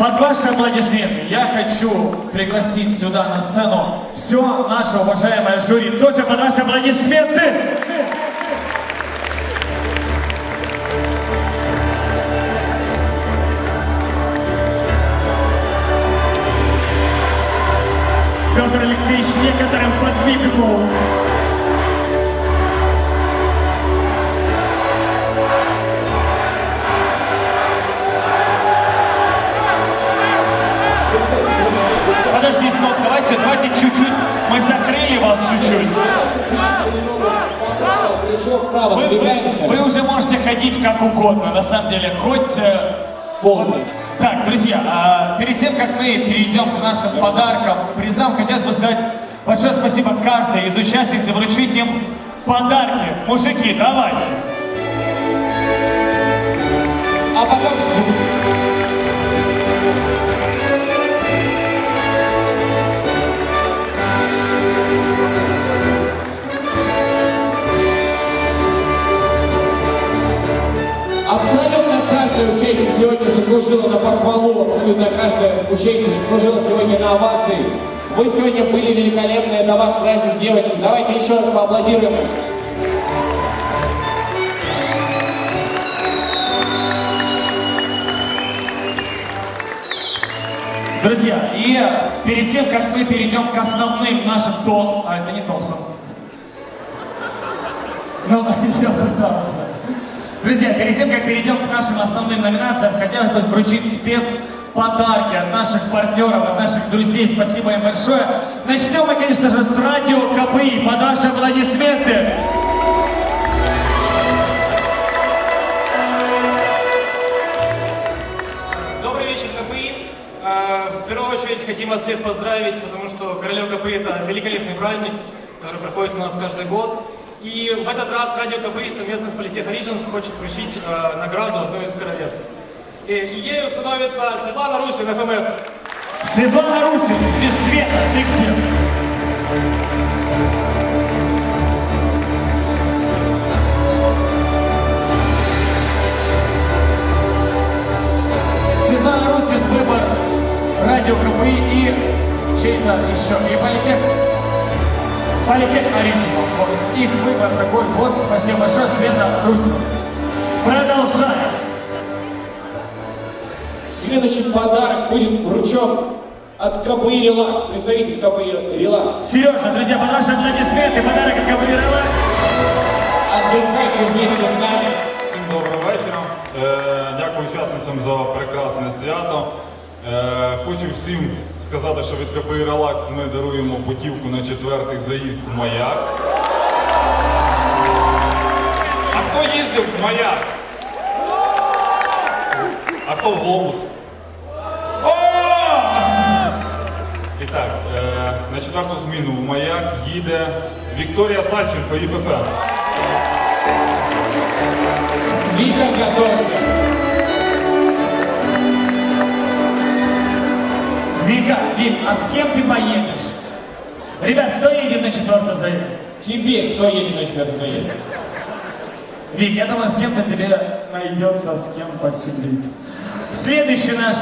Под ваши аплодисменты я хочу пригласить сюда на сцену все наше уважаемое жюри. Тоже под ваши аплодисменты. Петр Алексеевич некоторым подмигнул. Ходить как угодно, на самом деле, хоть... э, Ползать. Так, друзья, а, перед тем, как мы перейдем к нашим подаркам, призам, хотелось бы сказать большое спасибо каждой из участниц и вручить им подарки. Мужики, давайте. А потом... участница сегодня заслужила на похвалу, абсолютно каждая участница заслужила сегодня на овации. Вы сегодня были великолепны, это ваш праздник, девочки. Давайте еще раз поаплодируем. Друзья, и перед тем, как мы перейдем к основным нашим тон... А, это не Томпсон. Ну, я пытался. Друзья, перед тем, как перейдем к нашим основным номинациям, хотелось бы вручить спецподарки от наших партнеров, от наших друзей. Спасибо им большое. Начнем мы, конечно же, с радио КПИ. Под ваши аплодисменты. Добрый вечер, КПИ. Э, В первую очередь хотим вас всех поздравить, потому что Королев КПИ это великолепный праздник, который проходит у нас каждый год. И в этот раз Радио КПИ совместно с Политех Origins хочет вручить э, награду одной из королев. И, и ею становится Светлана Русин, ФМФ. Светлана Русин, где Света, ты где? Светлана Русин, выбор радио КПИ и чей-то еще. И политех. Политех Ориджиналс. Вот их выбор такой. Вот, спасибо большое, Света Русин. Продолжаем. Следующий подарок будет вручен от КПИ Релакс, представитель КПИ Релакс. Сережа, друзья, под ваши аплодисменты, подарок от КПИ Релакс. Отдыхайте вместе с нами. Всім доброго вечора. Е, Дякую учасницям за прекрасне свято. Е, Хочу всім сказати, що від КПІ Релакс ми даруємо путівку на четвертий заїзд в маяк. А хто їздив в маяк? А хто в глобус? І так, е, на четверту зміну в маяк їде Вікторія Сальченко, ІФФ. Вика, готовься. Вика, Вик, а с кем ты поедешь? Ребят, кто едет на четвертый заезд? Тебе кто едет на четвертый заезд? Вик, я думаю, с кем-то тебе найдется с кем посидеть. Следующий наш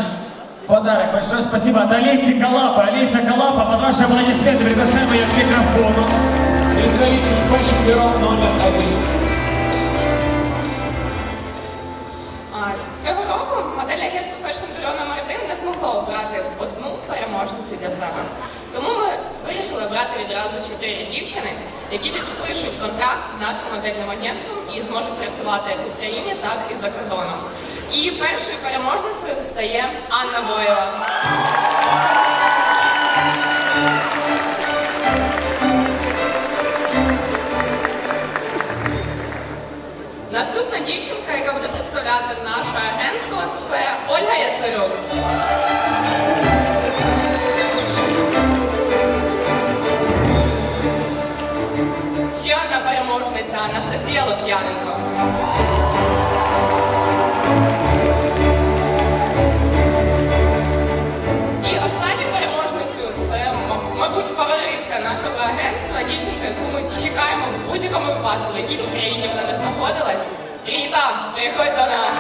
подарок. Большое спасибо от Олеси Калапа. Олеся Калапа, под ваши аплодисменты приглашаем ее к микрофону. Представитель фэшн-бюро номер один. Які підпишуть контракт з нашим модельним агентством і зможуть працювати як в Україні, так і за кордоном. І першою переможницею стає Анна Боєва. Наступна дівчинка, яка буде представляти наше агентство, це Ольга Яцарюк. Лук'яненка. І останню переможницю це, мабуть, фаворитка нашого агентства, дівчинка, яку ми чекаємо в будь-якому випадку, в якій б Україні вона не знаходилась. Ріта, приходь до нас.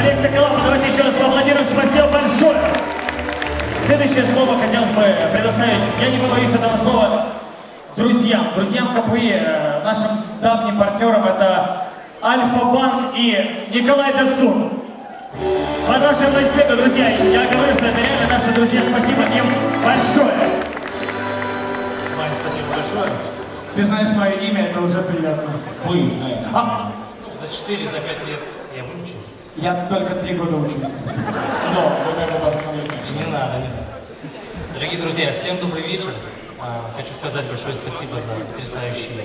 Олеся Калапа, давайте еще раз Следующее слово хотелось бы предоставить, я не побоюсь этого слова, друзьям, друзьям КПИ, э, нашим давним партнерам, это Альфа-Банк и Николай Дацун. Под ваши аплодисменты, друзья, я говорю, что это реально наши друзья, спасибо им большое. Вань, спасибо большое. Ты знаешь мое имя, это уже приятно. Вы знаете. А, За 4, за 5 лет я выучил. Я только три года учусь. Но вы как бы познакомились. Не надо, не надо. Дорогие друзья, всем добрый вечер. А, Хочу сказать большое спасибо за потрясающие,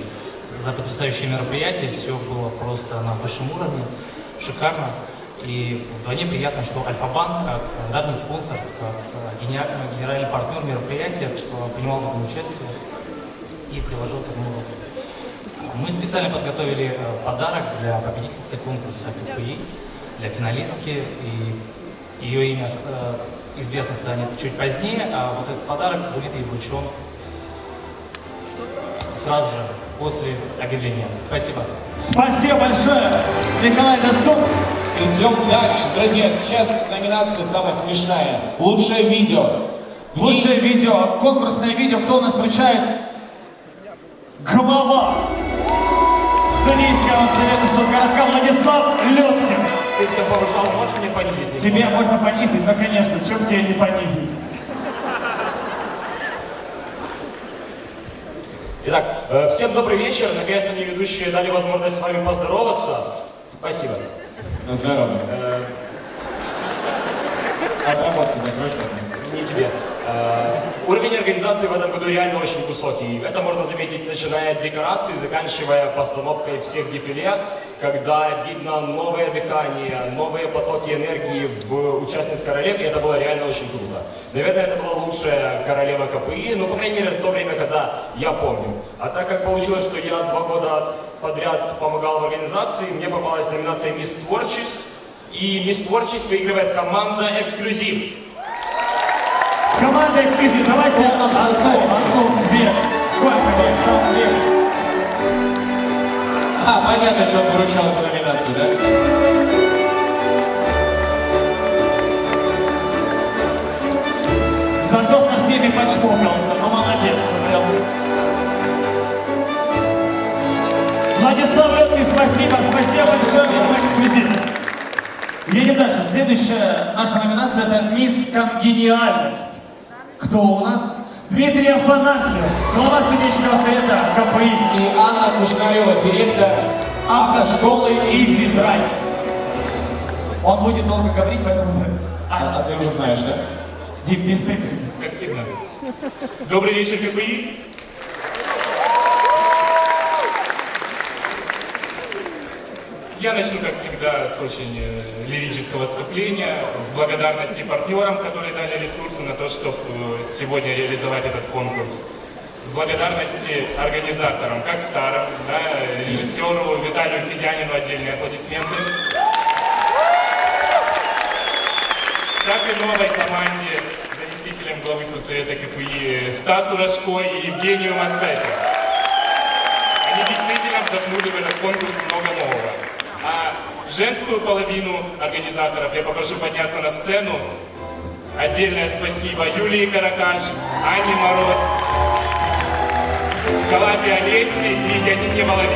за потрясающее мероприятие. Все было просто на высшем уровне, шикарно. И вдвойне приятно, что Альфа-Банк, как данный спонсор, как гене- генеральный партнер мероприятия, э, принимал в этом участие и приложил к этому руку. Мы специально подготовили подарок для победительницы конкурса КПИ, для финалистки, и ее имя известно станет чуть позднее, а вот этот подарок будет ей вручен сразу же после объявления. Спасибо. Спасибо большое, Николай Дацун. Идем дальше. Друзья, сейчас номинация самая смешная. Лучшее видео. В ней- Лучшее видео, конкурсное видео, кто у нас вручает? Глава студенческого совета городка Владислав Леткин. Ты все повышал, можешь мне понизить? Тебя можно понизить, но, конечно, чем тебе не понизить? Итак, э, всем добрый вечер. Наконец-то мне ведущие дали возможность с вами поздороваться. Спасибо. На здоровье. Э, Отработки закроешь потом. Не тебе. Э, Уровень организации в этом году реально очень высокий. Это можно заметить, начиная от декораций, заканчивая постановкой всех дефиле, когда видно новое дыхание, новые потоки энергии в участниц королев, и это было реально очень круто. Наверное, это была лучшая королева КПИ, ну, по крайней мере, с то время, когда я помню. А так как получилось, что я два года подряд помогал в организации, мне попалась номинация «Мисс Творчесть», и «Мисс Творчесть» выигрывает команда «Эксклюзив». Команда эксклюзив, давайте одну, одну, две. Сколько вас там всех? А, понятно, что он выручал эту номинацию, да? Зато со всеми почмокался, ну молодец. прям. Владислав Леткин, спасибо, спасибо большое вам эксклюзив. Едем дальше. Следующая наша номинация это «Мисс Конгениальность». Кто у нас? Дмитрий Афанасьев, глава студенческого совета КПИ, И Анна Кушнарева, директор. автошколы Easy Drive. Он будет долго говорить, поэтому... А, а ты уже знаешь, да? Дим, без претензий. как всегда. Добрый вечер, КПИ. Я начну, как всегда, с очень э, лирического вступления, с благодарности партнерам, которые дали ресурсы на то, чтобы э, сегодня реализовать этот конкурс. С благодарности организаторам, как старым, да, режиссеру Виталию Федянину отдельные аплодисменты. так и новой команде заместителям главы соцсовета КПИ Стасу Рожко и Евгению Мацепе. Они действительно вдохнули в этот конкурс много женскую половину организаторов я попрошу подняться на сцену. Отдельное спасибо Юлии Каракаш, Анне Мороз, Калапе Олесе и Янине Воловик.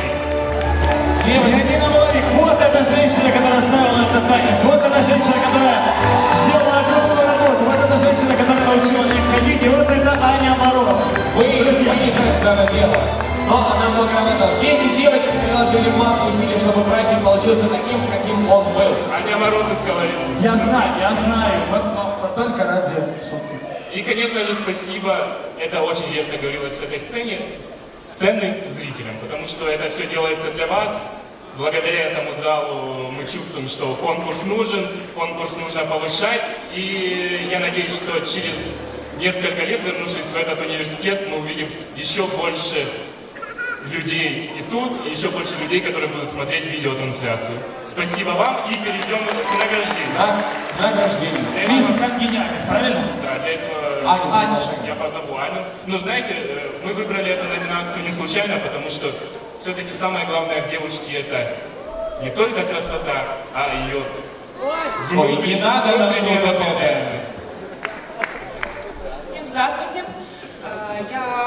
Янина Маловик, вот эта женщина, которая ставила этот танец, вот эта женщина, которая сделала огромную работу, вот эта женщина, которая научила них ходить, и вот это Аня Мороз. Вы, вы не знаете, что она делала. Но она много работала. Все эти девочки приложили массу усилий, чтобы праздник получился таким, каким он был. Аня Мороз Колорису. Я знаю, я знаю, вот, но- но только ради шутки. И, конечно же, спасибо, это очень редко говорилось с этой сцены, с- сцены зрителям, потому что это все делается для вас. Благодаря этому залу мы чувствуем, что конкурс нужен, конкурс нужно повышать, и я надеюсь, что через несколько лет, вернувшись в этот университет, мы увидим еще больше людей и тут, и еще больше людей, которые будут смотреть видеотрансляцию. Спасибо вам и перейдем к награждению. На, награждение. Этого- Конгениальность, правильно? да, для этого Аня, Аня. я позову Аню. Но знаете, э, мы выбрали эту номинацию не случайно, потому что все-таки самое главное в девушке это не только красота, а ее Ой, не надо это. Всем здравствуйте.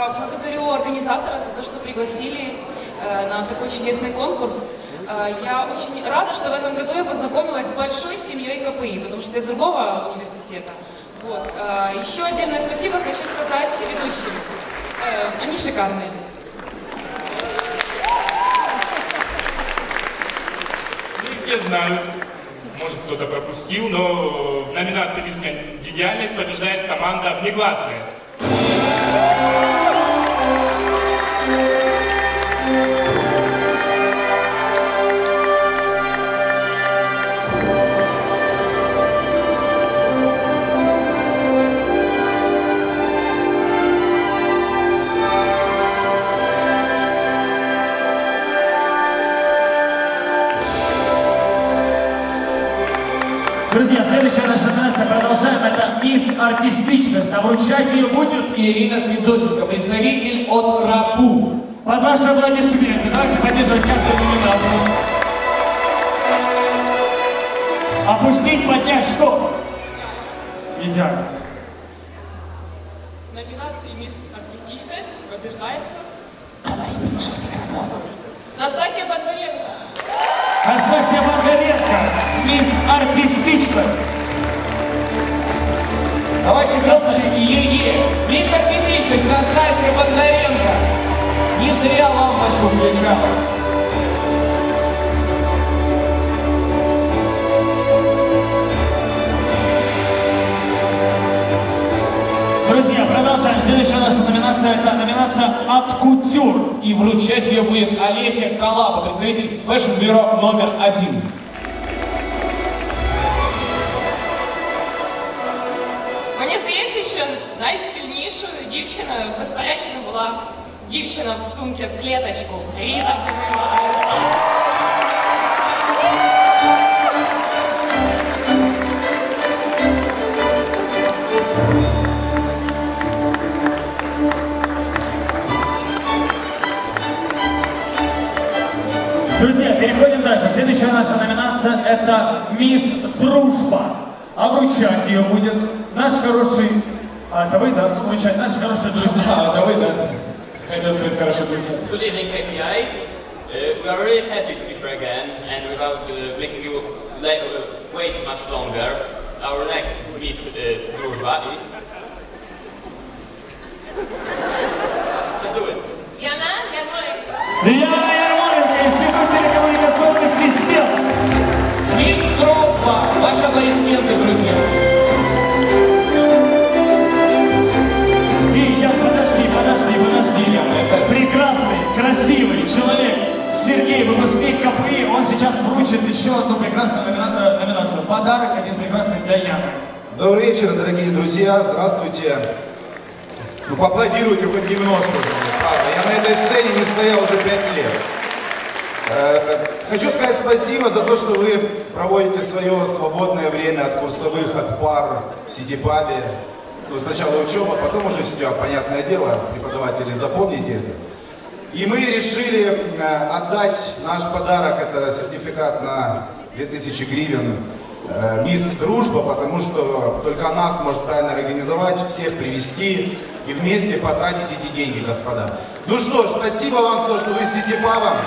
Э, благодарю организатора за то, что пригласили э, на такой чудесный конкурс. Э, Я очень рада, что в этом году я познакомилась с большой семьей КПИ, потому что из другого университета. Вот. Еще отдельное спасибо хочу сказать ведущим. Они шикарные. Ну, все знают, может кто-то пропустил, но в номинации «Мисс Гениальность» побеждает команда «Внегласная». Друзья, следующая наша номинация, продолжаем, это мисс артистичность, а вручать ее будет Ирина Федосенко, представитель от РАПУ. под ваши аплодисменты. Давайте поддерживать каждую номинацию. Опустить, поднять, что? Идеально. Давайте громче Е-Е. Мисс артистичность Настасья Бондаренко. Не зря лампочку включала. Друзья, продолжаем. Следующая наша номинация, это номинация «От кутюр». И вручать ее будет Олеся Калапа, представитель фэшн-бюро номер один. дівчина в сумці в клеточку. Ріта Олександр. Друзья, переходим дальше. Следующая наша номинация – это «Мисс Дружба». А вручать ее будет наш хороший... А, это вы, да? Ну, вручать наши хорошие друзья. А, это вы, да? Good evening, KPI. Uh, we are really happy to be here again, and without uh, making you uh, wait much longer, our next Miss uh, is... вручит еще одну прекрасную э, номинацию. Подарок один прекрасный для Яны. Добрый вечер, дорогие друзья, здравствуйте. Ну, поаплодируйте хоть немножко правда. Я на этой сцене не стоял уже пять лет. Э, Хочу сказать спасибо за то, что вы проводите свое свободное время от курсовых, от пар в сити-пабе. Ну, сначала учеба, потом уже все, понятное дело, преподаватели, запомните это. И мы решили э, отдать наш подарок, это сертификат на 2000 гривен э, «Мисс Дружба», потому что только она сможет правильно организовать, всех привести и вместе потратить эти деньги, господа. Ну что ж, спасибо вам за то, что вы сидите папом.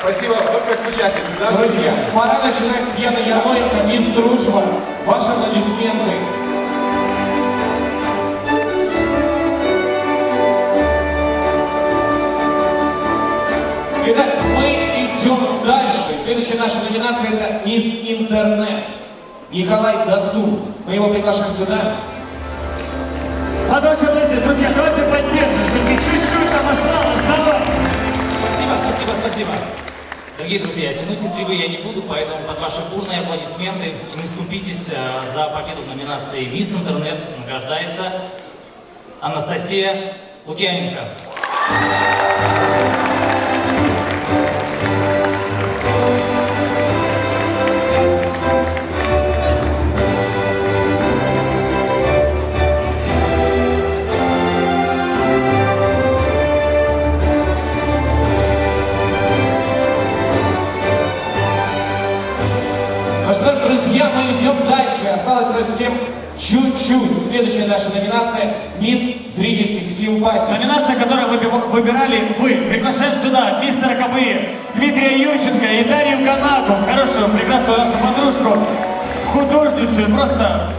Спасибо, вот как участницы, да? Друзья, пора начинать с Яны Ярмоленко, мисс Дружба. Ваши аплодисменты. Итак, мы идем дальше. Следующая наша номинация это Мисс Интернет. Николай Дацун. Мы его приглашаем сюда. Под ваши друзья, давайте поддержим. Сергей, чуть-чуть там осталось, давай. Спасибо, спасибо, спасибо. Дорогие друзья, тянуть интригу я не буду, поэтому под ваши бурные аплодисменты не скупитесь э, за победу в номинации «Мисс Интернет» награждается Анастасия Лукьяненко. Ну что следующая наша номинация «Мисс зрительских симпатий». Номинация, которую выби- выбирали вы. Приглашаем сюда мистера КПИ Дмитрия Ющенко и Дарью Канаку, хорошую, прекрасную нашу подружку, художницу и просто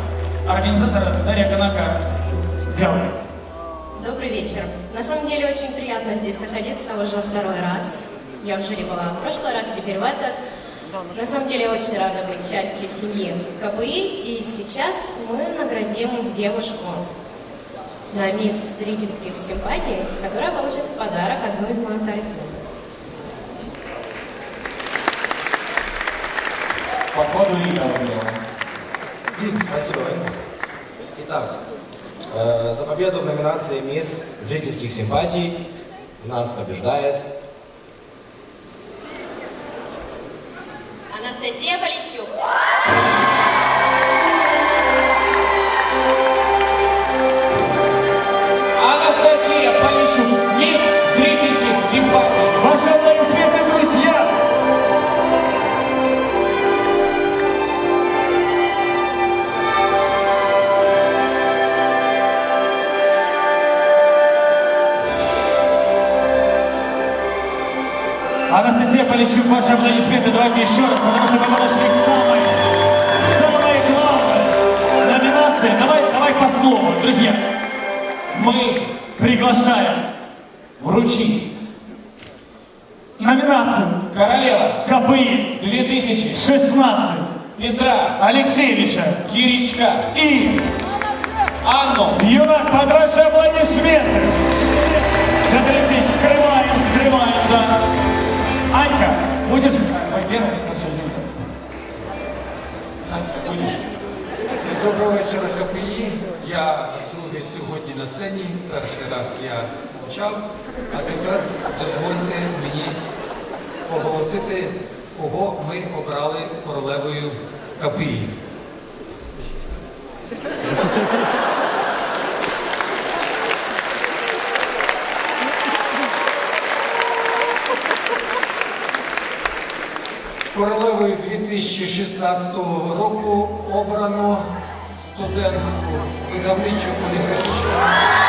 организатора Дарья Канака. Делает. Добрый вечер. На самом деле очень приятно здесь находиться уже второй раз. Я в жюри была в прошлый раз, теперь в этот. На самом деле я очень рада быть частью семьи КПИ. И сейчас мы наградим девушку на мисс зрительских симпатий, которая получит в подарок одну из моих картин. По ходу спасибо. Итак, э, за победу в номинации «Мисс зрительских симпатий» нас побеждает Анастасия Полищук. Анастасия Полищук, зрительских симпатий. Ваши аплодисменты, друзья! Анастасия Полищук, ваши аплодисменты давайте еще раз, потому что Алексеевича Киричка и Анну Юнак, под ваши аплодисменты. Петр Алексеевич, скрываем, скрываем, да. Анька, будешь? А, Ой, первый, прошу извиниться. Анька, будешь? Доброго вечора, КПІ. Я другий сьогодні на сцені. Перший раз я мовчав, а тепер дозвольте мені оголосити, кого ми обрали королевою КПІ. Королевою 2016 року обрано студентку видавничу поліграфічну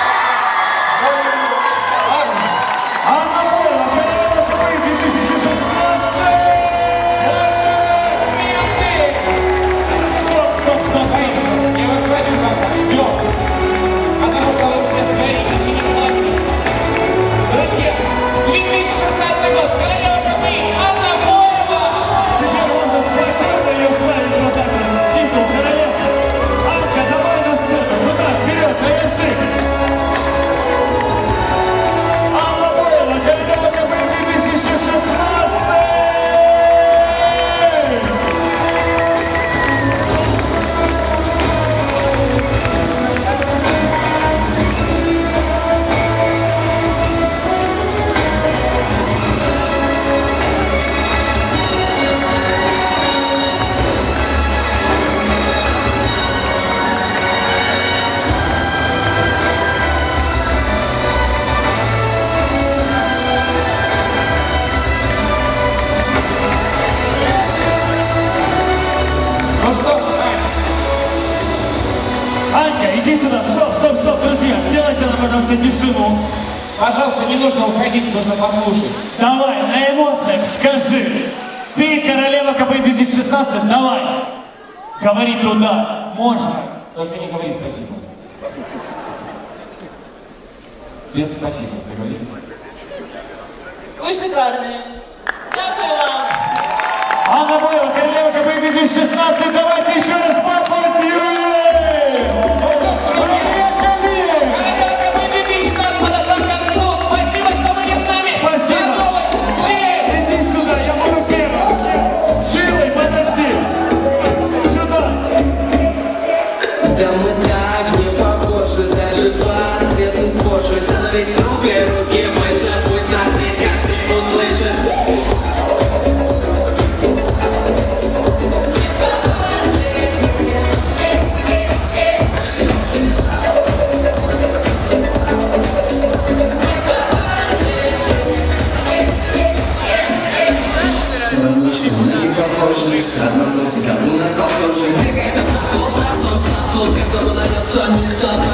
Сюда, стоп, стоп, стоп, друзья, сделайте нам, пожалуйста, тишину. пожалуйста, не нужно уходить, нужно послушать. Давай, на эмоциях скажи. Ты королева КП 2016, давай. Говори туда, можно. Только не говори спасибо. Без спасибо, договорились? Ви шикарні. Дякую вам. Анна Боева, королева КП 2016, давайте еще раз поаплодируем. Sun, is up.